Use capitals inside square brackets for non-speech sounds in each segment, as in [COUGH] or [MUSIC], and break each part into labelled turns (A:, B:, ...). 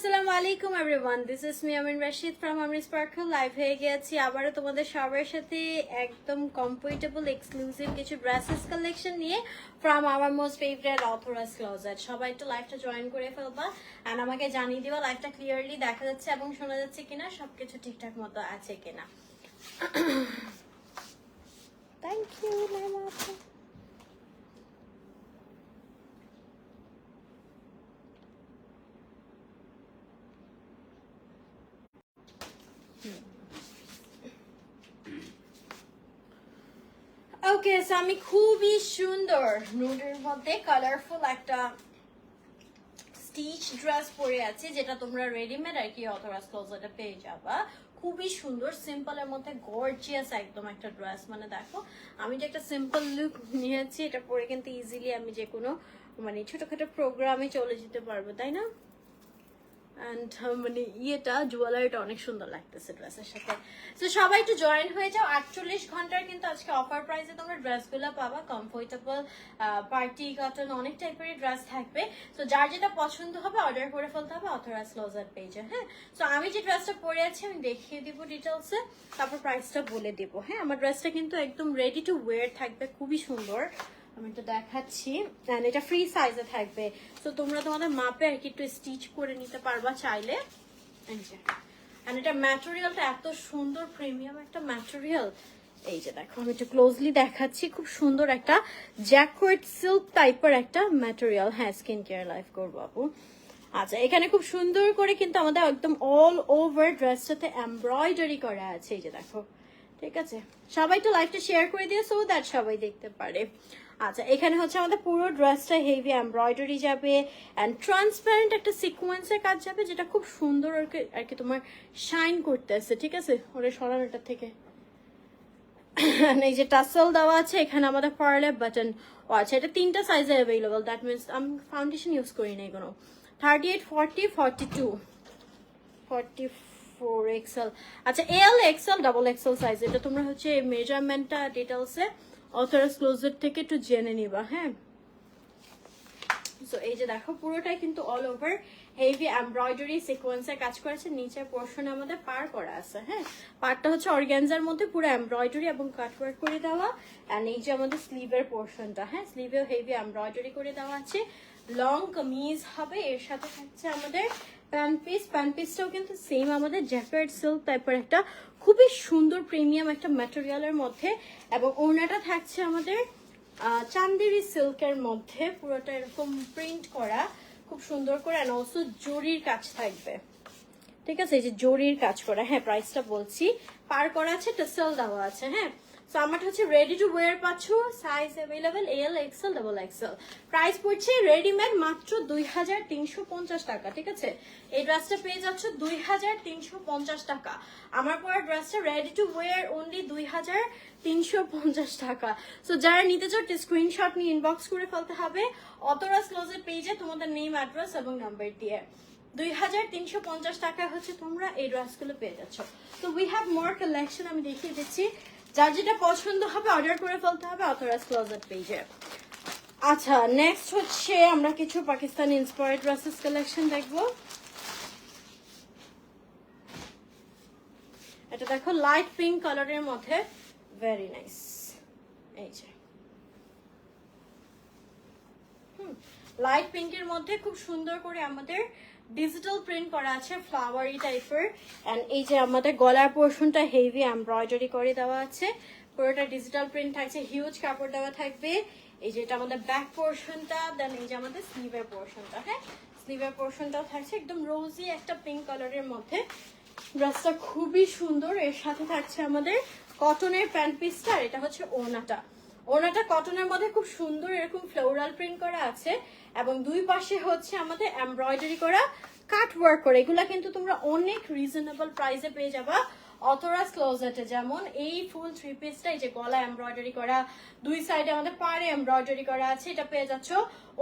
A: আসসালামু আলাইকুম everyone this is me Amin Rashid from Amri sparkle live হয়ে গেছি আবারও তোমাদের সবার সাথে একদম কমফোর্টেবল এক্সক্লুসিভ কিছু ড্রেসেস কালেকশন নিয়ে ফ্রম আমার মোস্ট ফেভারিট অথরাস ক্লোজার সবাই একটু লাইভটা জয়েন করে ফেলবা অ্যান্ড আমাকে জানিয়ে দিবা লাইভটা ক্লিয়ারলি দেখা যাচ্ছে এবং শোনা যাচ্ছে কিনা, সবকিছু ঠিকঠাক মতো আছে কিনা থ্যাংক ইউ নাইমা আপু ওকে আমি খুবই সুন্দর নুডের মধ্যে কালারফুল একটা স্টিচ ড্রেস পরে আছি, যেটা তোমরা রেডিমেড আর কি অথরাস ক্লোজারে পেয়ে যাবা। খুবই সুন্দর সিম্পলের মধ্যে গর্জিয়াস একদম একটা ড্রেস মানে দেখো, আমি যে একটা সিম্পল লুক নিয়েছি, এটা পরে কিন্তু ইজিলি আমি যে কোনো মানে ছোটখাটো প্রোগ্রামে চলে যেতে পারব, তাই না? অ্যান্ড মানে ইয়েটা, জুয়েলারিটা অনেক সুন্দর লাগতেছে ড্রেসের সাথে। তো সবাই একটু জয়েন হয়ে যাও। আটচল্লিশ ঘণ্টার কিন্তু আজকে অফার প্রাইসে তোমরা ড্রেসগুলো পাবা। কমফোর্টেবল পার্টি কটন অনেক টাইপের ড্রেস থাকবে। তো যার যেটা পছন্দ হবে অর্ডার করে ফেলতে হবে অথরাস ক্লোজার পেজে হ্যাঁ? তো আমি যে ড্রেসটা পরে আছি, আমি দেখিয়ে দিব ডিটেলসে তারপর প্রাইসটা বলে দেবো হ্যাঁ? আমার ড্রেসটা কিন্তু একদম রেডি টু ওয়ের থাকবে। খুবই সুন্দর। আমি একটু দেখাচ্ছি। অ্যান্ড এটা ফ্রি সাইজে থাকবে। তো তোমরা তোমাদের মাপে আর কি একটু স্টিচ করে নিতে পারবা চাইলে। অ্যান্ড এটা ম্যাটেরিয়ালটা এত সুন্দর প্রিমিয়াম একটা ম্যাটেরিয়াল এই যে দেখো, আমি একটু ক্লোজলি দেখাচ্ছি। খুব সুন্দর একটা জ্যাকোয়েট সিল্ক টাইপের একটা ম্যাটেরিয়াল হ্যাঁ স্কিন কেয়ার লাইফ করব আপু। আচ্ছা এখানে খুব সুন্দর করে কিন্তু আমাদের একদম অল ওভার ড্রেসটাতে এমব্রয়ডারি করা আছে। এই যে দেখো। ঠিক আছে? সবাই তো লাইভটা শেয়ার করে দিয়ে সো দ্যাট সবাই দেখতে পারে। আচ্ছা এখানে হচ্ছে আমাদের পুরো ড্রেসটা হেভি এমব্রয়ডারি যাবে অ্যান্ড ট্রান্সপারেন্ট একটা সিকোয়েন্সের কাজ যাবে যেটা খুব সুন্দর আর কি তোমার শাইন করতেছে, ঠিক আছে? ওরে সরানোটার থেকে। এই যে টাসল দেওয়া আছে, এখানে আমাদের পার্লে বাটন ও আচ্ছা এটা তিনটা সাইজে অ্যাভেলেবল দ্যাট মিনস আমি ফাউন্ডেশন ইউজ করি নাই কোনো thirty eight forty forty two forty four XL আচ্ছা L XL double XL size এটা তোমরা হচ্ছে মেজারমেন্টটা ডিটেলসে অথরাস ক্লোজের থেকে একটু জেনে নিবা হ্যাঁ? সো এই যে দেখো, পুরোটাই কিন্তু অল ওভার হেভি এমব্রয়ডারি সিকোয়েন্সের কাজ করেছে। নিচের পোর্শন আমাদের পার করা আছে হ্যাঁ? পারটা হচ্ছে অর্গ্যানজার মধ্যে পুরো এমব্রয়ডারি এবং কাটওয়ার্ক করে দেওয়া। অ্যান্ড এই যে আমাদের স্লিভের পোর্শনটা হ্যাঁ? স্লিভেও হেভি এমব্রয়ডারি করে দেওয়া আছে। লং কামিজ হবে, এর সাথে থাকছে আমাদের প্যান পিস প্যান পিসটাও কিন্তু সেম আমাদের জ্যাকেট সিল্ক টাইপের একটা খুবই সুন্দর প্রিমিয়াম একটা ম্যাটেরিয়ালের মধ্যে এবং ওড়নাটা থাকছে আমাদের চান্দেরি সিল্কের মধ্যে। পুরোটা এরকম প্রিন্ট করা, খুব সুন্দর করে অ্যান্ড অলসো জরির কাজ থাকবে। ঠিক আছে? এই যে জরির কাজ করা। হ্যাঁ প্রাইসটা বলছি। পার করা আছে, টেসেল দেওয়া আছে। হ্যাঁ? তো আমারটা হচ্ছে রেডি টু ওয়ার পাচ্ছ size available L XL double XL price পড়ছে রেডিমেড মাত্র দুই হাজার তিনশো পঞ্চাশ টাকা, ঠিক আছে? এই পেয়ে দুই হাজার তিনশো পঞ্চাশ টাকা। আমার রেডি টু ওয়ার অনলি দুই হাজার তিনশো পঞ্চাশ টাকা। সো যারা নিতে স্ক্রিনশট নিয়ে ইনবক্স করে ফেলতে হবে। অতরাস ক্লোজের পেজে তোমাদের নেম অ্যাড্রেস এবং নাম্বার দিয়ে। দুই হাজার তিনশো পঞ্চাশ টাকা হচ্ছে তোমরা এই ড্রেসগুলো পেয়ে যাচ্ছ। তো উই হ্যাভ মোর কালেকশন আমি দেখিয়ে দিচ্ছি। যার যেটা পছন্দ হবে অর্ডার করে ফেলতে হবে অথরাস ক্লোজেট পেজে আচ্ছা নেক্সট হচ্ছে আমরা কিছু পাকিস্তানি ইন্সপায়ার্ড ড্রেসেস কালেকশন দেখব। এটা দেখো লাইট পিঙ্ক কালারের মধ্যে। ভেরি নাইস এই যে। লাইট পিঙ্কের মধ্যে খুব সুন্দর করে আমাদের ডিজিটাল প্রিন্ট করা আছে ফ্লাওয়ারি টাইপের অ্যান্ড এই যে আমাদের গলার পোর্শনটা হেভি এমব্রয়ডারি করে দেওয়া আছে। পুরোটা ডিজিটাল প্রিন্ট থাকছে হিউজ কাপড় দেওয়া থাকবে। এই যে এটা আমাদের ব্যাক পোর্শনটা দেন এই যে আমাদের স্লিভের পোর্শনটা হ্যাঁ? স্লিভের পোর্শনটাও থাকছে, একদম রোজি একটা পিঙ্ক কালারের মধ্যে। ড্রেসটা খুবই সুন্দর, এর সাথে থাকছে আমাদের কটনের প্যান্ট পিসটা এটা হচ্ছে ওনাটা ওনাটা কটনের মধ্যে খুব সুন্দর এরকম ফ্লোরাল প্রিন্ট করা আছে এবং দুই পাশে হচ্ছে আমাদের এমব্রয়ডারি করা কাট ওয়ার্ক করে। এগুলা কিন্তু তোমরা অনেক রিজনেবল প্রাইসে পেয়ে যাবা। অথরাস ক্লোজেটে যেমন এই ফুল থ্রি পিসটা এই যে গলা এমব্রয়ডারি করা, দুই সাইডে আমাদের পাড়ে এমব্রয়ডারি করা আছে, এটা পেয়ে যাচ্ছ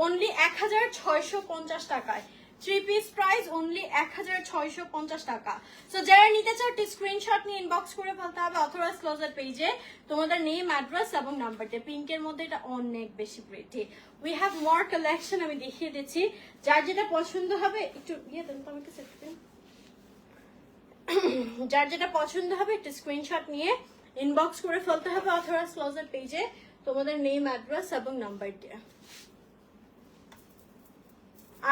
A: অনলি এক হাজার ছয়শো পঞ্চাশ টাকায়। থ্রি পিস প্রাইস অনলি এক হাজার ছয়শো পঞ্চাশ টাকা। সো যারা নিতে চাও, একটি স্ক্রিনশট নিয়ে ইনবক্স করে ফেলতে হবে অথরাইজ ক্লোজার পেজে তোমাদের নেম অ্যাড্রেস এবং নাম্বারটা পিঙ্কের মধ্যে এটা অনেক বেশি pretty we have more collection আমি দেখিয়ে দিচ্ছি। যার যেটা পছন্দ হবে, একটু ইয়ে দেন তো আমাকে সেট। [COUGHS] যার যেটা পছন্দ হবে, একটু স্ক্রিনশট নিয়ে ইনবক্স করে ফেলতে হবে অথরাইজ ক্লোজার পেজে তোমাদের নেম অ্যাড্রেস এবং নাম্বার দিয়ে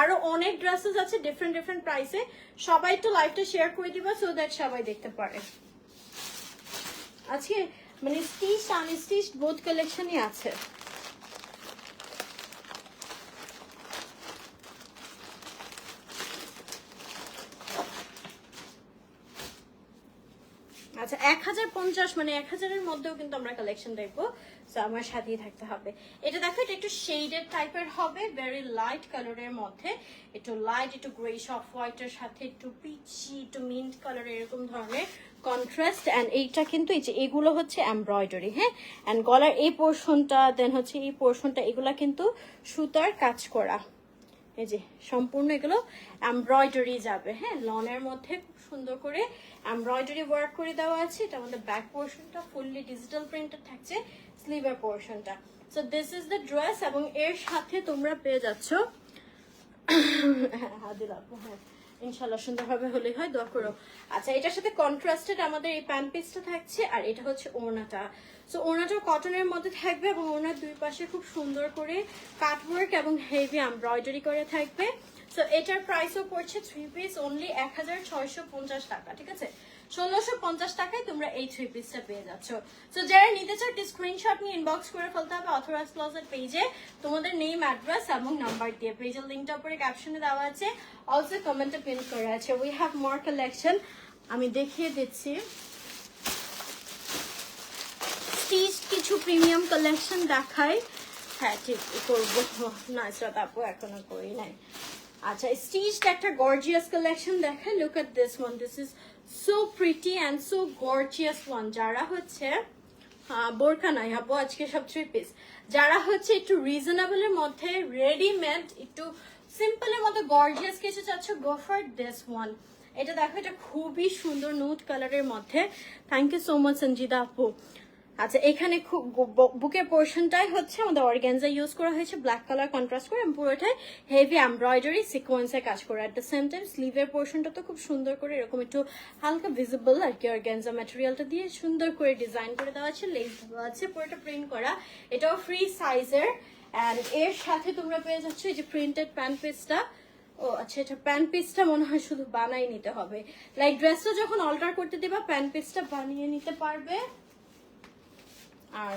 A: আরও অনেক ড্রেসেস আছে ডিফারেন্ট ডিফারেন্ট প্রাইসে সবাই একটু লাইভটা শেয়ার করে দিবা সো দ্যাট সবাই দেখতে পারে। আজকে মানে স্টিচ আনস্টিচ বোথ কালেকশনই আছে। আচ্ছা এক হাজার পঞ্চাশ মানে এক হাজারের মধ্যেও কিন্তু আমরা কালেকশন দেখব। তো আমার সাথেই থাকতে হবে। এটা দেখো, এটা একটু শেডেড টাইপের হবে ভেরি লাইট কালারের মধ্যে। একটু লাইট একটু গ্রেশ অফ হোয়াইটের সাথে একটু পিচি একটু মিন্ট কালার এরকম ধরনের কন্ট্রাস্ট অ্যান্ড এইটা কিন্তু এই যে এগুলো হচ্ছে এমব্রয়ডারি হ্যাঁ? অ্যান্ড গলার এই পোর্শনটা দেন হচ্ছে এই পোর্শনটা এগুলা কিন্তু সুতার কাজ করা। এই যে, সম্পূর্ণ এগুলো এমব্রয়ডারি যাবে হ্যাঁ? লনের মধ্যে খুব সুন্দর করে এমব্রয়ডারি ওয়ার্ক করে দেওয়া আছে। এটা আমাদের ব্যাক পোর্শনটা ফুললি ডিজিটাল প্রিন্টেড থাকছে। স্লিভের পোর্শনটা so this is the dress এবং এর সাথে তোমরা পেয়ে যাচ্ছ [COUGHS] হাদিল আপু হ্যাঁ। ইনশাল্লাহ সুন্দরভাবে হলেই হয়, দোয়া করো। আচ্ছা এটার সাথে কন্ট্রাস্টেড আমাদের এই প্যান্ট পিসটা থাকছে আর এটা হচ্ছে ওড়নাটা। সো ওড়নাটাও কটনের মধ্যে থাকবে এবং ওড়নার দুই পাশে খুব সুন্দর করে কাটওয়ার্ক এবং হেভি এমব্রয়ডারি করে থাকবে। সো এটার প্রাইসও পড়ছে থ্রি পিস অনলি এক হাজার ছয়শো পঞ্চাশ টাকা, ঠিক আছে? ষোলোশো পঞ্চাশ টাকায় তোমরা এই থ্রি পিসটা পেয়ে যাচ্ছ। সো যারা নিতে চাও, একটি স্ক্রিনশট নিয়ে ইনবক্স করে ফেলতে হবে অথরাইজ ক্লজের পেজে তোমাদের নেম অ্যাড্রেস এবং নাম্বার দিয়ে পেজের লিঙ্কটা উপরে ক্যাপশনে দেওয়া আছে। অলসো কমেন্টে পিন করা আছে। উই হ্যাভ মোর কালেকশন আমি দেখিয়ে দিচ্ছি। স্টিচ কিছু প্রিমিয়াম কালেকশন দেখাই। হ্যাঁ ঠিক করব। না শ্রদ্ধা আপু এখনও করি নাই। আচ্ছা স্টিচড একটা গর্জিয়াস কালেকশন দেখাই। Look at this one this is so pretty and so gorgeous one যারা হচ্ছে বোরখা নাই আপু, আজকে সব থ্রি পিস যারা হচ্ছে একটু রিজনেবলের মধ্যে রেডিমেড একটু সিম্পলের মধ্যে গর্জিয়াস কিছু চাচ্ছ গো ফর দিস ওয়ান এটা দেখো, এটা খুবই সুন্দর নুট কালারের মধ্যে। Thank you so much Sanjida আপু। আচ্ছা এখানে খুব বুকের পোর্শনটাই হচ্ছে আমাদের অর্গ্যানজা ইউজ করা হয়েছে, ব্ল্যাক কালার কন্ট্রাস্ট করে পুরোটাই হেভি এমব্রয়ডারি সিকোয়েন্সে কাজ করে। অ্যাট দ্য সেম টাইম স্লিভের পোর্শনটা তো খুব সুন্দর করে এরকম একটু হালকা ভিজিবল আর কি অর্গ্যানজা ম্যাটেরিয়ালটা দিয়ে সুন্দর করে ডিজাইন করে দেওয়া আছে লেস দেওয়া আছে, পুরোটা প্রিন্ট করা। এটাও ফ্রি সাইজের অ্যান্ড এর সাথে তোমরা পেয়ে যাচ্ছ এই যে প্রিন্টেড প্যান্ট পিসটা ও আচ্ছা এটা প্যান্ট পিসটা মনে হয় শুধু বানাই নিতে হবে। লাইক ড্রেসটা যখন অল্টার করতে দিবা প্যান্ট পিসটা বানিয়ে নিতে পারবে। আর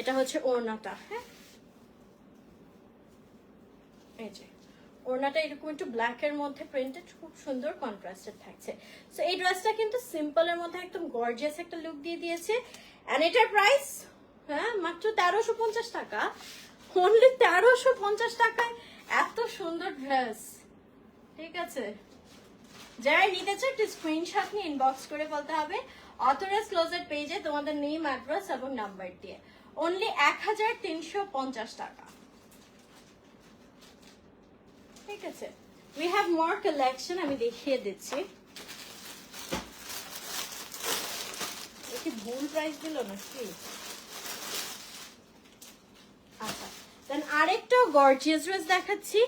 A: এটা হচ্ছে ওড়নাটা হ্যাঁ? এই যে, ওড়নাটা এরকম একটু ব্ল্যাক এর মধ্যে প্রিন্টেড খুব সুন্দর কন্ট্রাস্টেড থাকছে। সো এই ড্রেসটা কিন্তু সিম্পলের মধ্যে একদম গর্জিয়াস একটা লুক দিয়ে দিয়েছে। এন্ড এটার প্রাইস হ্যাঁ মাত্র তেরোশো পঞ্চাশ টাকা। অনলি তেরোশো পঞ্চাশ টাকায় এত সুন্দর ড্রেস ঠিক আছে? যারা নিতে চাও একটু স্ক্রিনশট নিয়ে ইনবক্স করে বলতে হবে। অথরাইজ ক্লোজের পেজে তোমাদের নেম অ্যাড্রেস এবং নাম্বার দিয়ে। অনলি এক হাজার তিনশো পঞ্চাশ টাকা। ঠিক আছে? উই হ্যাভ মোর কালেকশন আমি দেখিয়ে দিচ্ছি। ভুল প্রাইস দিল নাকি? আচ্ছা। দেন আরেকটা গর্জিয়াস ড্রেস দেখাচ্ছি।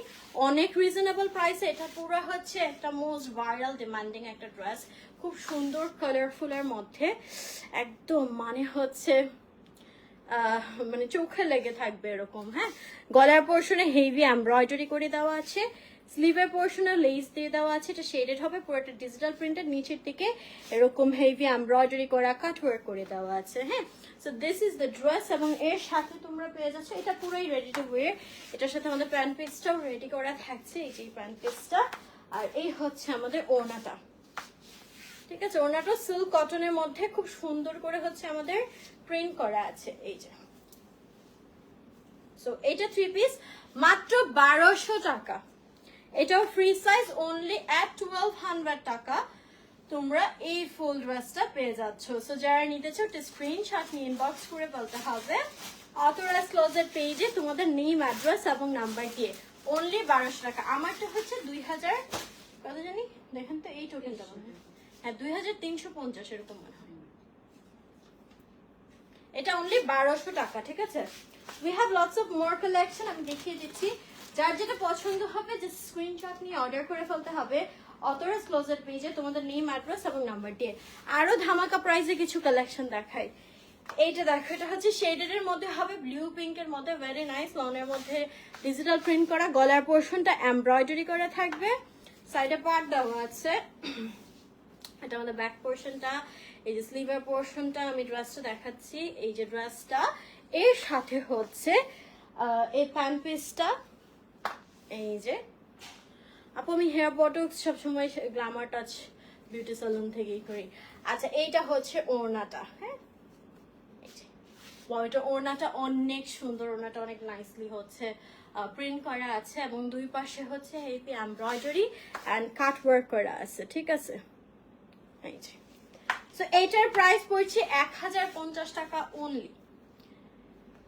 A: অনেক রিজনেবল প্রাইসে এটা পুরো হচ্ছে একটা মোস্ট ভাইরাল ডিমান্ডিং একটা ড্রেস খুব সুন্দর কালারফুলের মধ্যে। একদম মানে হচ্ছে মানে চোখে লেগে থাকবে এরকম হ্যাঁ? গলার পোর্শনে হেভি এমব্রয়ডারি করে দেওয়া আছে। স্লিভের পোর্শনে লেস দিয়ে দেওয়া আছে। এটা শেডেড হবে পুরোটা ডিজিটাল প্রিন্টের নিচের দিকে এরকম হেভি এমব্রয়ডারি করা কাট করে দেওয়া আছে হ্যাঁ? So this is the dress এবং এর সাথে তোমরা পেয়ে যাচ্ছ, এটা পুরোই রেডি টু ওয়ে এটার সাথে আমাদের প্যান্ট পিসটাও রেডি করা থাকছে, এই যে প্যান্ট পিসটা আর এই হচ্ছে আমাদের ওড়নাটা। ঠিক আছে, ওড়নাটা সিল্ক কটনের মধ্যে খুব সুন্দর করে হচ্ছে আমাদের প্রিন্ট করা আছে, এই যে। সো এটা থ্রি পিস মাত্র বারোশো টাকা। এটাও free size only at twelve hundred টাকা। তোমরা এই ফুল ড্রেসটা পেয়ে যাচ্ছ। সো যারা নিতে চাও, একটা স্ক্রিনশট নিয়ে ইনবক্স করে বলতে হবে অথরাইজ ক্লোজের পেজে তোমাদের নেম অ্যাড্রেস এবং নাম্বার দিয়ে অনলি বারোশো টাকা। আমারটা হচ্ছে দুই হাজার, কত জানি? দেখেন তো, এই টোকেনটা মনে হয়। হ্যাঁ দুই হাজার তিনশো পঞ্চাশ এরকম মনে হয়। এটা অনলি বারোশো টাকা, ঠিক আছে? We have lots of more collection আমি দেখিয়ে দিচ্ছি। যার যেটা পছন্দ হবে যে স্ক্রিনশট নিয়ে অর্ডার করে ফেলতে হবে। অথরাইজ ক্লোজার পেজে তোমাদের নেম অ্যাড্রেস এবং নাম্বার দিয়ে। আরও ধামাকা প্রাইসে কিছু কালেকশন দেখাই। এইটা দেখো, এটা হচ্ছে শেডেড এর মধ্যে হবে ব্লু পিঙ্ক এর মধ্যে ভেরি নাইস লনের মধ্যে ডিজিটাল প্রিন্ট করা। গলার পোর্শনটা এমব্রয়ডারি করা থাকবে। সাইডে পার্ট দেওয়া আছে। এটা আমাদের ব্যাক পোর্শনটা এই যে স্লিভের পোর্শনটা আমি ড্রেসটা দেখাচ্ছি। এই যে ড্রেসটা এর সাথে হচ্ছে এই প্যান্ট পিসটা এই যে আপু, আমি হেয়ার বটক্স সবসময় গ্লামার টাচ বিউটি সালুন থেকেই করি। আচ্ছা এইটা হচ্ছে ওড়নাটা হ্যাঁ? এটা ওড়নাটা অনেক সুন্দর, ওড়নাটা অনেক নাইসলি হচ্ছে। প্রিন্ট করা আছে এবং দুই পাশে হচ্ছে এই এমব্রয়ডারি অ্যান্ড কাট ওয়ার্ক করা আছে, ঠিক আছে? এই যে। সো এইটার প্রাইস পড়ছে এক হাজার পঞ্চাশ টাকা অনলি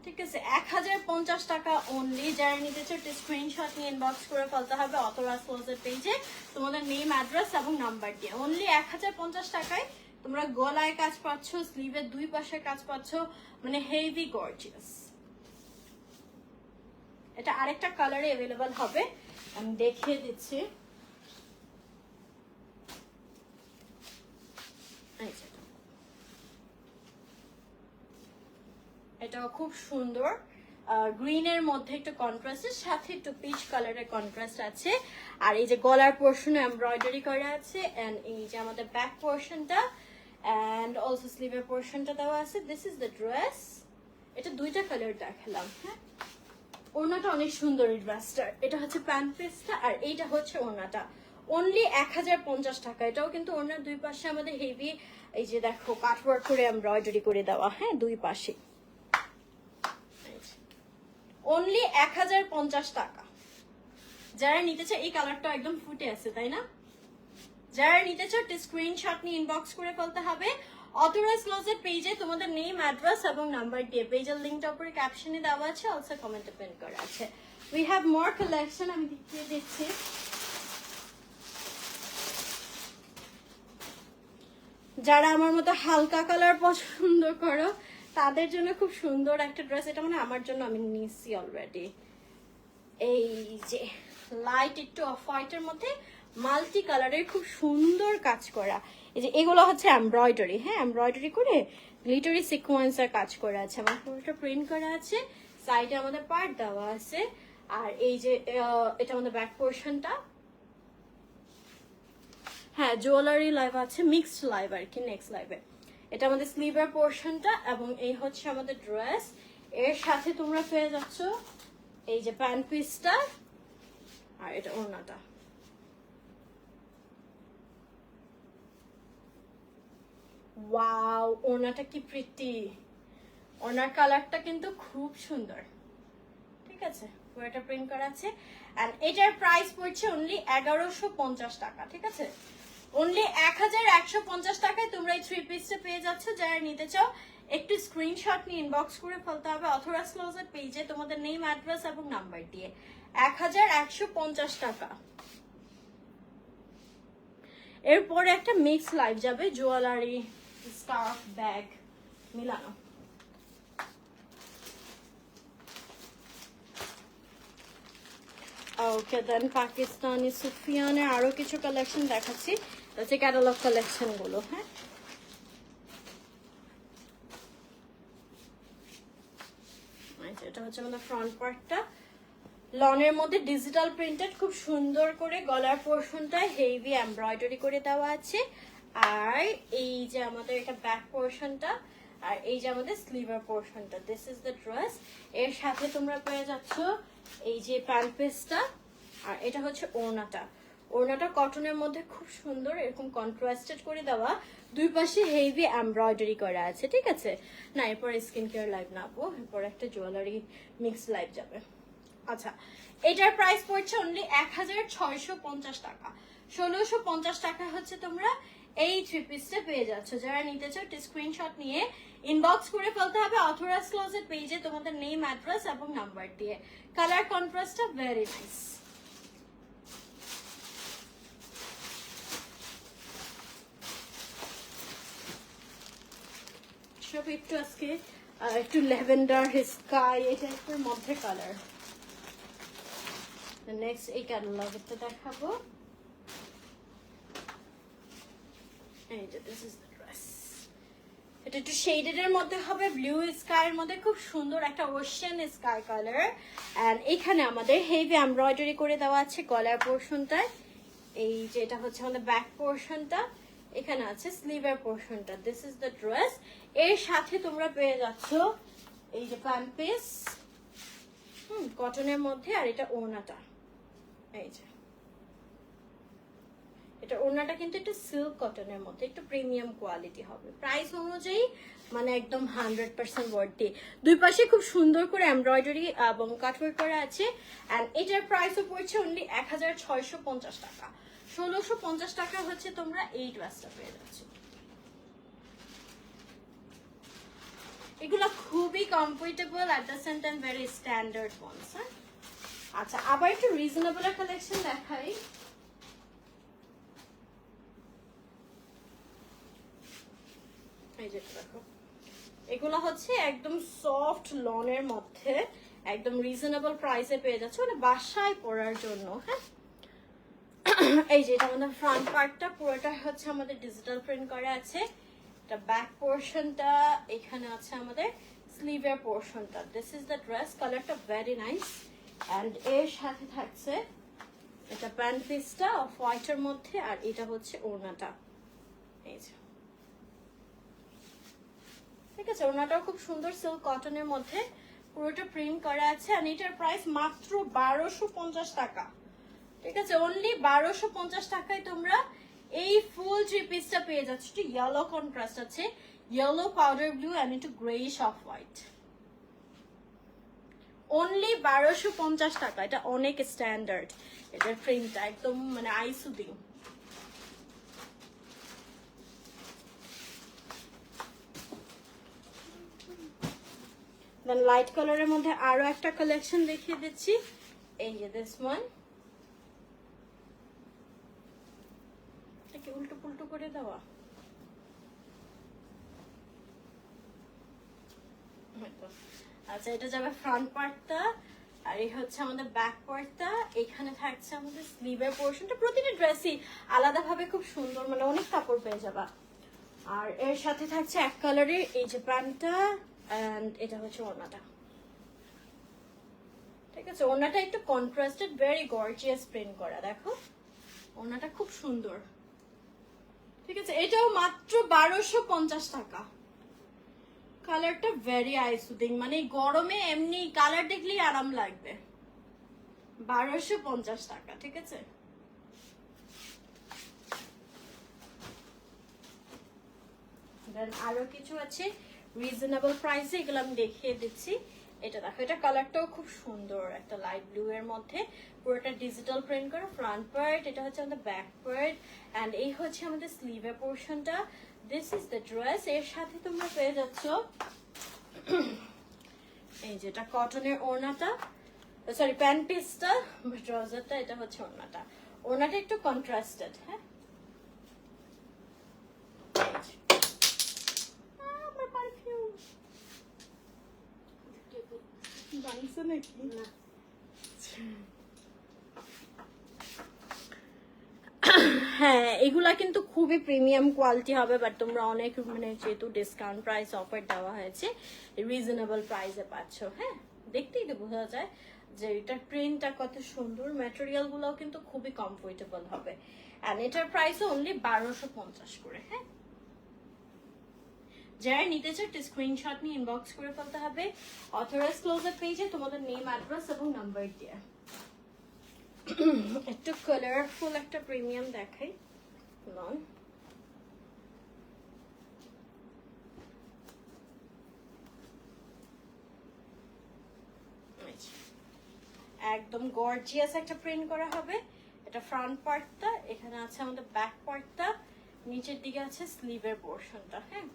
A: ঠিক আছে, এক হাজার পঞ্চাশ টাকা অনলি যারা নিতে চাও স্ক্রিনশট নিয়ে ইনবক্স করে ফেলতে হবে অথরাজ ক্লোজের পেজে তোমাদের নেম অ্যাড্রেস এবং নাম্বার দিয়ে। অনলি এক হাজার পঞ্চাশ টাকায় তোমরা গলায় কাজ পাচ্ছ স্লিভের দুই পাশে কাজ পাচ্ছ মানে হেভি গর্জিয়াস এটা আরেকটা কালারে অ্যাভেলেবল হবে। আমি দেখিয়ে দিচ্ছি এই যে এটা। এটাও খুব সুন্দর। গ্রিনের মধ্যে একটু কন্ট্রাস্টের সাথে একটু পিচ কালারের কন্ট্রাস্ট আছে। আর এই যে গলার পোর্শনে এমব্রয়ডারি করা আছে এন্ড এই যে আমাদের ব্যাক পোর্শনটা এন্ড অলসো স্লিভের পোর্শনটা দেওয়া আছে। দিস ইজ দ্য ড্রেস এটা দুইটা কালার দেখালাম। হ্যাঁ ওড়নাটা অনেক সুন্দর এই এটা হচ্ছে প্যান্ট পিসটা আর এইটা হচ্ছে ওড়নাটা। অনলি এক হাজার পঞ্চাশ টাকা। এটাও কিন্তু ওড়নার দুই পাশে আমাদের হেভি এই যে দেখো কাটওয়ার্ক করে এমব্রয়ডারি করে দেওয়া। হ্যাঁ দুই পাশে। অনলি এক হাজার পঞ্চাশ টাকা। যারা নিতে চায়, এই কালারটা একদম ফুটে আছে, তাই না? যারা নিতে চাও স্ক্রিনশট নিয়ে ইনবক্স করে ফেলতে হবে। অথরাইজ ক্লোজের পেজে তোমাদের নেম অ্যাড্রেস এবং নাম্বার দিয়ে পেজের লিঙ্কটা উপরে ক্যাপশনে দেওয়া আছে অলসো কমেন্টে পেন করা আছে। উই হ্যাভ মোর কালেকশন আমি দেখিয়ে দিচ্ছি। যারা আমার মতো হালকা কালার পছন্দ করো তাদের জন্য খুব সুন্দর একটা ড্রেস এটা মানে আমার জন্য আমি নিচ্ছি অলরেডি এই যে লাইট একটু অফ হোয়াইটের মধ্যে মাল্টি কালারের খুব সুন্দর কাজ করা। এই যে এগুলো হচ্ছে এমব্রয়ডারি হ্যাঁ এমব্রয়ডারি করে গ্লিটারি সিকোয়েন্সের কাজ করা আছে। আমার পুরোটা প্রিন্ট করা আছে সাইডে আমাদের পার্ট দেওয়া আছে। আর এই যে এটা আমাদের ব্যাক পোর্শনটা হ্যাঁ জুয়েলারি লাইভ আছে মিক্সড লাইভ আর কি নেক্সট লাইভে এটা আমাদের স্লিভার পোর্শনটা এবং এই হচ্ছে আমাদের ড্রেস এর সাথে তোমরা পেয়ে যাচ্ছ এই যে প্যান্ট পিসটা আর এটা ওড়নাটা। ওয়াও কি প্রিটি ওড়নার কালারটা কিন্তু খুব সুন্দর। ঠিক আছে পুরোটা প্রিন্ট করা আছে। এটার প্রাইস পড়ছে অনলি এগারোশো টাকা, ঠিক আছে? অনলি এক হাজার একশো পঞ্চাশ টাকায় তোমরা এই থ্রি পিসটা পেয়ে যাচ্ছ। যারা নিতে চাও, একটু স্ক্রিনশট নিয়ে ইনবক্স করে ফেলতে হবে অথরাস ক্লোজের পেজে তোমাদের নেম অ্যাড্রেস এবং নাম্বার দিয়ে। এক হাজার একশো পঞ্চাশ টাকা। এরপরে একটা মিক্স লাইভ যাবে জুয়েলারি স্কার্ফ ব্যাগ মিলানো। ওকে দেন পাকিস্তানি সুফিয়ানের আরও কিছু কালেকশন দেখাচ্ছি। হচ্ছে ক্যাটালগ কালেকশনগুলো হ্যাঁ? এটা হচ্ছে আমাদের ফ্রন্ট পার্টটা লনের মধ্যে ডিজিটাল প্রিন্টেড খুব সুন্দর করে গলার হেভি এমব্রয়ডারি করে দেওয়া আছে। আর এই যে আমাদের এটা ব্যাক পোর্শনটা আর এই যে আমাদের স্লিভার পোর্শনটা দিস দ্য ড্রেস এর সাথে তোমরা পেয়ে যাচ্ছ এই যে প্যান্ট পিসটা আর এটা হচ্ছে ওড়নাটা। ওড়নাটা কটনের মধ্যে খুব সুন্দর, এরকম কন্ট্রাস্টেড করে দেওয়া। দুই পাশে হেভি এমব্রয়ডারি করা আছে, ঠিক আছে? না, এরপর স্কিন কেয়ার লাইভ না, আপু। এরপর একটা জুয়েলারি মিক্স লাইভ যাবে। আচ্ছা এটার প্রাইস পড়ছে অনলি এক হাজার ছয়শো পঞ্চাশ টাকা। ষোলোশো পঞ্চাশ টাকা হচ্ছে তোমরা এই থ্রি পিসটা পেয়ে যাচ্ছ। যারা নিতে চাও, একটি স্ক্রিনশট নিয়ে ইনবক্স করে ফেলতে হবে অথরাইজ ক্লোজের পেজে তোমাদের নেম অ্যাড্রেস এবং নাম্বার দিয়ে। কালার কন্ট্রাস্টটা ভেরি নাইস সব একটু আজকে একটু ল্যাভেন্ডার স্কাই, এই টাইপের মধ্যে কালার নেক্সট এই ক্যাটালগটা দেখাবো। এই এটা একটু শেডেড এর মধ্যে হবে ব্লু স্কাই এর মধ্যে। খুব সুন্দর একটা ওশেন স্কাই কালার এন্ড এখানে আমাদের হেভি এমব্রয়ডারি করে দেওয়া আছে গলার পোর্শনটায় এই যে, এটা হচ্ছে আমাদের ব্যাক পোর্শনটা এখানে আছে স্লিভের পোর্শনটা দিস ইজ দ্য ড্রেস এর সাথে তোমরা পেয়ে যাচ্ছ এই যে প্যান্ট পিস হুম কটনের মধ্যে আর এটা ওড়নাটা। এই যে। এটা ওড়নাটা কিন্তু একটু সিল্ক কটনের মধ্যে, একটু প্রিমিয়াম কোয়ালিটি হবে। প্রাইস অনুযায়ী মানে একদম হান্ড্রেড পার্সেন্ট ওয়ার্থি দুই পাশে খুব সুন্দর করে এমব্রয়ডারি এবং কাটওয়ার্ক করা আছে। অ্যান্ড এটার প্রাইসও পড়ছে অনলি এক হাজার ছয়শো পঞ্চাশ টাকা। ষোলোশো পঞ্চাশ টাকা হচ্ছে তোমরা এই ড্রেসটা পেয়ে যাচ্ছ। এগুলো খুবই comfortable at the same time very standard ones হ্যাঁ? আচ্ছা আবার একটু রিজনেবল কালেকশন দেখাই। এগুলো হচ্ছে একদম সফট লনের মধ্যে, একদম রিজনেবল প্রাইসে পেয়ে যাচ্ছে মানে বাসায় পরার জন্য হ্যাঁ? [COUGHS] এই যে এটা আমাদের ফ্রন্ট পার্টটা পুরোটা হচ্ছে আমাদের ডিজিটাল প্রিন্ট করা আছে। এটা ব্যাক পোর্শনটা এখানে আছে আমাদের স্লিভের পোর্শনটা দিস ইজ দ্য ড্রেস কালারটা ভেরি নাইস অ্যান্ড এর সাথে থাকছে এটা প্যান্ট পিসটা অফ হোয়াইটের মধ্যে, আর এটা হচ্ছে ওড়নাটা। এই যে। ঠিক আছে ওনাটাও খুব সুন্দর সিল্ক কটনের মধ্যে। পুরোটা প্রিন্ট করা আছে আর এটার প্রাইস মাত্র বারোশো পঞ্চাশ টাকা। ঠিক আছে অনলি বারোশো পঞ্চাশ টাকায় তোমরা এই ফুল থ্রি পিসটা পেয়ে যাচ্ছ। একটু ইয়েলো কন্ট্রাস্ট আছে। ইয়েলো পাউডার ব্লু অ্যান্ড একটু গ্রেইশ অফ হোয়াইট অনলি বারোশো পঞ্চাশ টাকা। এটা অনেক স্ট্যান্ডার্ড এটার প্রিন্টটা একদম মানে আইসুদিং দেন লাইট কালারের মধ্যে আরও একটা কালেকশন দেখিয়ে দিচ্ছি। এই যে দিস ওয়ান কি উল্টো পুল্টো করে দেওয়া। আচ্ছা এটা যাবে ফ্রন্ট পার্টটা আর এই হচ্ছে আমাদের ব্যাক পার্টটা এখানে থাকছে আমাদের স্লিভের পোর্শনটা প্রতিটা ড্রেসই আলাদাভাবে খুব সুন্দর মানে অনেক কাপড় পেয়ে যাবা। আর এর সাথে থাকছে এক কালারের এই যে প্যান্টটা অ্যান্ড এটা হচ্ছে ওড়নাটা। ঠিক আছে, ওড়নাটা একটু কন্ট্রাস্টেড ভেরি গর্জিয়াস প্রিন্ট করা, দেখো। ওড়নাটা খুব সুন্দর। ঠিক আছে, এটাও মাত্র বারোশো পঞ্চাশ টাকা। কালারটা ভেরি আইসুদিং মানে গরমে এমনি কালার দেখলেই আরাম লাগবে। বারোশো পঞ্চাশ টাকা, ঠিক আছে? আরও কিছু আছে রিজনেবল প্রাইসে এগুলো আমি দেখিয়ে দিচ্ছি। এটা দেখো, এটা কালারটাও খুব সুন্দর, একটা লাইট ব্লু এর মধ্যে। পুরোটা ডিজিটাল প্রিন্ট করা ফ্রন্ট পার্ট এটা হচ্ছে আমাদের ব্যাক পার্ট অ্যান্ড এই হচ্ছে আমাদের স্লিভের পোর্শনটা দিস ইজ দ্য ড্রেস এর সাথে তোমরা পেয়ে যাচ্ছ [CLEARS THROAT] এই যেটা কটনের ওড়নাটা সরি প্যান্ট পিসটা ট্রাউজারটা এটা হচ্ছে ওড়নাটা। ওড়নাটা একটু কন্ট্রাস্টেড হ্যাঁ এই যে। আহ, আমার perfume। ভাঙছে নাকি? হ্যাঁ এগুলা কিন্তু খুবই প্রিমিয়াম কোয়ালিটি হবে বাট তোমরা অনেক মানে যেহেতু ডিসকাউন্ট প্রাইস অফার দেওয়া হয়েছে রিজনেবল প্রাইসে পাচ্ছ হ্যাঁ দেখতেই তো বোঝা যায় যে এটার প্রিন্টটা কত সুন্দর ম্যাটেরিয়াল গুলোও কিন্তু খুবই কমফোর্টেবল হবে অ্যান্ড এটার প্রাইসও অনলি বারোশো পঞ্চাশ করে হ্যাঁ যারা নিতে চাও একটি স্ক্রিনশট নিয়ে ইনবক্স করে ফেলতে হবে। অথরাইজ ক্লোজার পেজে তোমাদের নেম অ্যাড্রেস এবং নাম্বার দিয়ে। [COUGHS] একটু কালারফুল একটা প্রিমিয়াম দেখাই। লন একদম গর্জিয়াস একটা প্রিন্ট করা হবে। এটা ফ্রন্ট পার্টটা এখানে আছে আমাদের ব্যাক পার্টটা নিচের দিকে আছে স্লিভের পোর্শনটা হ্যাঁ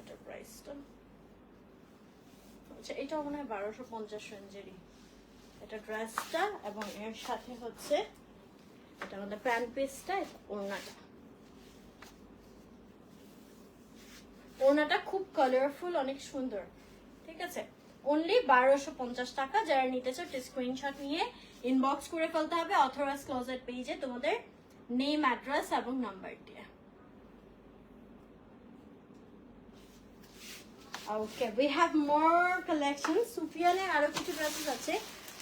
A: এটার প্রাইসটা আচ্ছা এটাও মনে হয় বারোশো পঞ্চাশ রেঞ্জেরই। এটা ড্রেসটা এবং এর সাথে হচ্ছে এটা আমাদের প্যান্ট পিসটা ওড়নাটা। ওড়নাটা খুব কালারফুল অনেক সুন্দর। ঠিক আছে? অনলি বারোশো পঞ্চাশ টাকা। যারা নিতে চাও স্ক্রিনশট নিয়ে ইনবক্স করে ফেলতে হবে। অথরাইজ ক্লোজেট পেজে তোমাদের নেম অ্যাড্রেস এবং নাম্বার দিয়ে। Okay we have more collection সুফিয়ানের আরও কিছু ড্রেসেস আছে।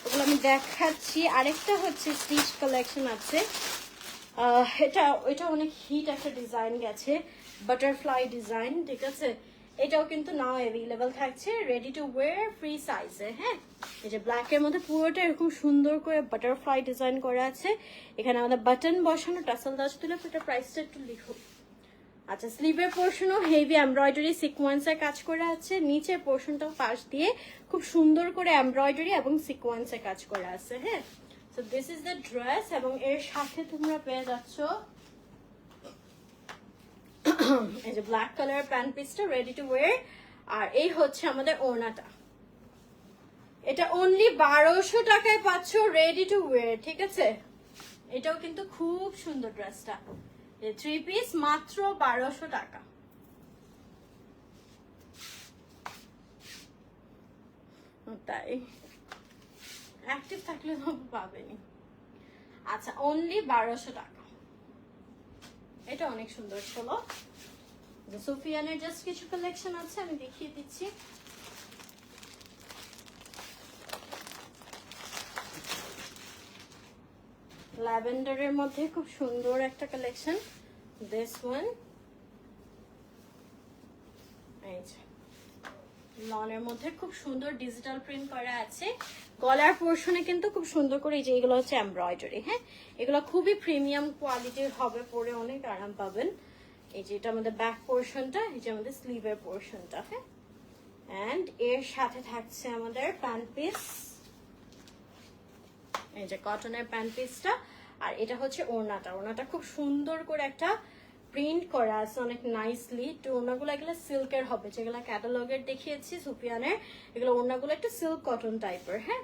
A: ওগুলো আমি দেখাচ্ছি। আরেকটা হচ্ছে স্টিচ কালেকশন আছে। এটা এটা অনেক হিট একটা ডিজাইন গেছে। বাটারফ্লাই ডিজাইন ঠিক আছে? এটাও কিন্তু নাও অ্যাভেলেবেল থাকছে। রেডি টু ওয়্যার ফ্রি সাইজে হ্যাঁ? এই যে ব্ল্যাকের মধ্যে পুরোটা এরকম সুন্দর করে বাটারফ্লাই ডিজাইন করা আছে। এখানে আমাদের বাটন বসানো টাসেল দাস তুলে এটা প্রাইসটা একটু লিখো। আচ্ছা স্লিভের পোর্শনও হেভি এমব্রয়ডারি সিকোয়েন্সের কাজ করা আছে। নিচের পোর্শনটাও পাশ দিয়ে খুব সুন্দর করে এমব্রয়ডারি এবং সিকোয়েন্সের কাজ করা আছে হ্যাঁ? So this is the dress এবং এর সাথে তোমরা পেয়ে যাচ্ছ [COUGHS] এই যে ব্ল্যাক কালার প্যান্ট পিসটা রেডি টু ওয়্যার আর এই হচ্ছে আমাদের ওনাটা এটা অনলি বারোশো টাকায় পাচ্ছ রেডি টু ওয়্যার ঠিক আছে? এটাও কিন্তু খুব সুন্দর ড্রেসটা থ্রি পিস মাত্র বারোশো টাকা। তাই। অ্যাক্টিভ থাকলে তো পাবেনি আচ্ছা অনলি বারোশো টাকা। এটা অনেক সুন্দর ছিল সুফিয়ানের জাস্ট কিছু কালেকশন আছে, আমি দেখিয়ে দিচ্ছি। ল্যাভেন্ডারের মধ্যে খুব সুন্দর একটা কালেকশন দিস ওয়ান এই যে। লনের মধ্যে খুব সুন্দর ডিজিটাল প্রিন্ট করা আছে। গলার পোর্শনে কিন্তু খুব সুন্দর করে এই যে এগুলো হচ্ছে এমব্রয়ডারি হ্যাঁ? এগুলো খুবই প্রিমিয়াম কোয়ালিটির হবে পরে অনেক আরাম পাবেন। এই যে এটা আমাদের ব্যাক পোর্শনটা এই যে আমাদের স্লিভের পোর্শনটা হ্যাঁ? অ্যান্ড এর সাথে থাকছে আমাদের প্যান্ট পিস এই যে কটনের প্যান্ট পিসটা, আর এটা হচ্ছে ওড়নাটা। ওড়নাটা খুব সুন্দর করে একটা প্রিন্ট করা আছে অনেক নাইসলি তো ওড়নাগুলো এগুলো সিল্কের হবে, যেগুলো ক্যাটালগের দেখিয়েছি সুফিয়ানের, এগুলো ওড়নাগুলো একটু সিল্ক কটন টাইপের হ্যাঁ?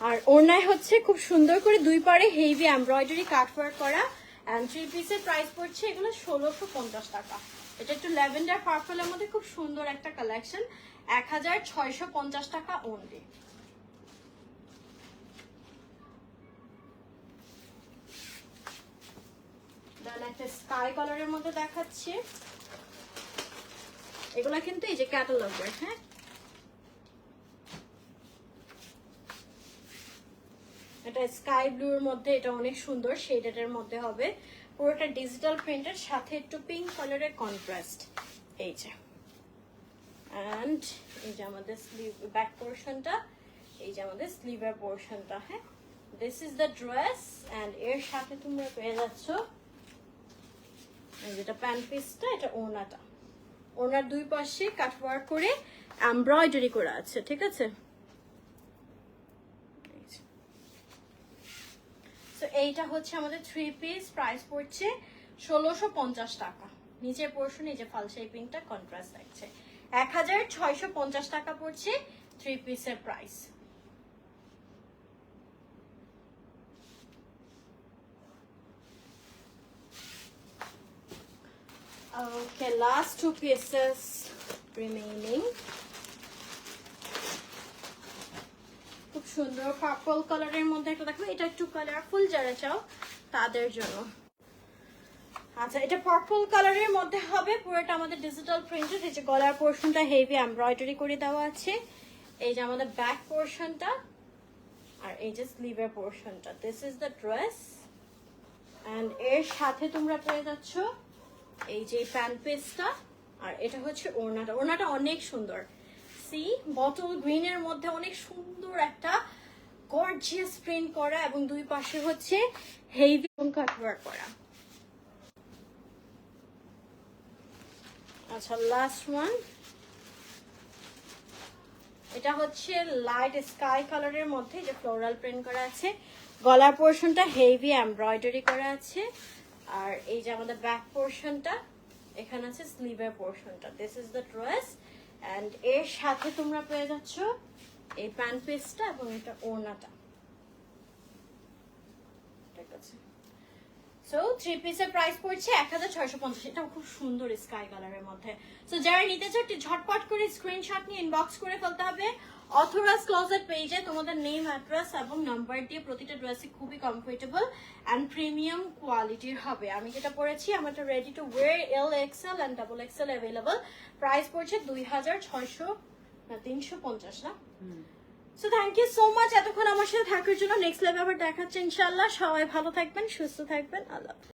A: আর ওড়নায় হচ্ছে খুব সুন্দর করে দুই পারে হেভি এমব্রয়ডারি কাটওয়ার্ক করা অ্যান্ড থ্রি পিসের প্রাইস পড়ছে এগুলো ষোলোশো পঞ্চাশ টাকা। এটা একটু ল্যাভেন্ডার পার্পলের মধ্যে খুব সুন্দর একটা কালেকশন এক হাজার ছয়শো পঞ্চাশ টাকা অনলি দেন একটা স্কাই কালারের মধ্যে দেখাচ্ছি। এগুলা কিন্তু এই যে ক্যাটালগের হ্যাঁ? এটা স্কাই ব্লুর মধ্যে, এটা অনেক সুন্দর শেডের মধ্যে হবে। পুরোটা ডিজিটাল প্রিন্টের সাথে একটু পিঙ্ক কালারের কন্ট্রাস্ট এই যে। অ্যান্ড এই যে আমাদের স্লিভ ব্যাক পোর্শনটা এই যে আমাদের স্লিভের পোর্শনটা হ্যাঁ? This is the dress and এর সাথে তোমরা পেয়ে যাচ্ছ যেটা প্যান্ট পিসটা এটা ওনাটা। ওনার দুই পাশে কাটওয়ার্ক করে এমব্রয়ডারি করা আছে, ঠিক আছে? তো এইটা হচ্ছে আমাদের থ্রি পিস প্রাইস পড়ছে ষোলোশো পঞ্চাশ টাকা। নিচের পোর্শন এই ফাল শেপিংটা কন্ট্রাস্ট থাকছে এক হাজার ছয়শো পঞ্চাশ টাকা পড়ছে থ্রি পিসের price Okay, last two pieces remaining. খুব সুন্দর পার্পল কালারের মধ্যে একটা দেখো এটা একটু কালারফুল যারা চাও তাদের জন্য। আচ্ছা এটা পার্পল কালারের মধ্যে হবে পুরোটা আমাদের ডিজিটাল প্রিন্টেড এই যে গলার পোর্শনটা হেভি এমব্রয়ডারি করে দেওয়া আছে। এই যে আমাদের ব্যাক পোর্শনটা আর এই যে স্লিভের পোর্শনটা this is the dress and এর সাথে তোমরা পেয়ে যাচ্ছ এই যে প্যান্ট পিসটা আর এটা হচ্ছে ওড়নাটা। ওড়নাটা অনেক সুন্দর। সি বটল গ্রিনের মধ্যে অনেক সুন্দর একটা গর্জিয়াস প্রিন্ট করা এবং দুই পাশে হচ্ছে হেভি কাটওয়ার্ক করা। আচ্ছা লাস্ট ওয়ান এটা হচ্ছে লাইট স্কাই কালারের মধ্যে যে ফ্লোরাল প্রিন্ট করা আছে। গলার পোর্শনটা হেভি এমব্রয়ডারি করা আছে। আর এই যে আমাদের ব্যাক পোর্শনটা এখানে আছে স্লিভের পোর্শনটা this is the dress and এর সাথে তোমরা পেয়ে যাচ্ছ এই প্যান্ট পিসটা এবং এটা ওড়নাটা। ঠিক আছে। সো থ্রি পিসের প্রাইস পড়ছে এক হাজার ছয়শো পঞ্চাশ। এটা খুব সুন্দর স্কাই কালারের মধ্যে। সো যারা নিতে চাও ঝটপট করে স্ক্রিনশট নিয়ে ইনবক্স করে ফেলতে হবে। অথরাস ক্লোজেট পেজে তোমাদের নেম অ্যাড্রেস এবং নাম্বার দিয়ে প্রতিটা ড্রেসই খুবই কমফোর্টেবল অ্যান্ড প্রিমিয়াম কোয়ালিটির হবে। আমি যেটা পরেছি আমারটা ready to wear L XL and double XL available price পড়ছে দুই হাজার ছয়শো না তিনশো পঞ্চাশ না? So thank you so much এতক্ষণ আমার সাথে থাকার জন্য। নেক্সট লেভেল আবার দেখাচ্ছে ইনশাল্লাহ সবাই ভালো থাকবেন সুস্থ থাকবেন। আল্লাহ।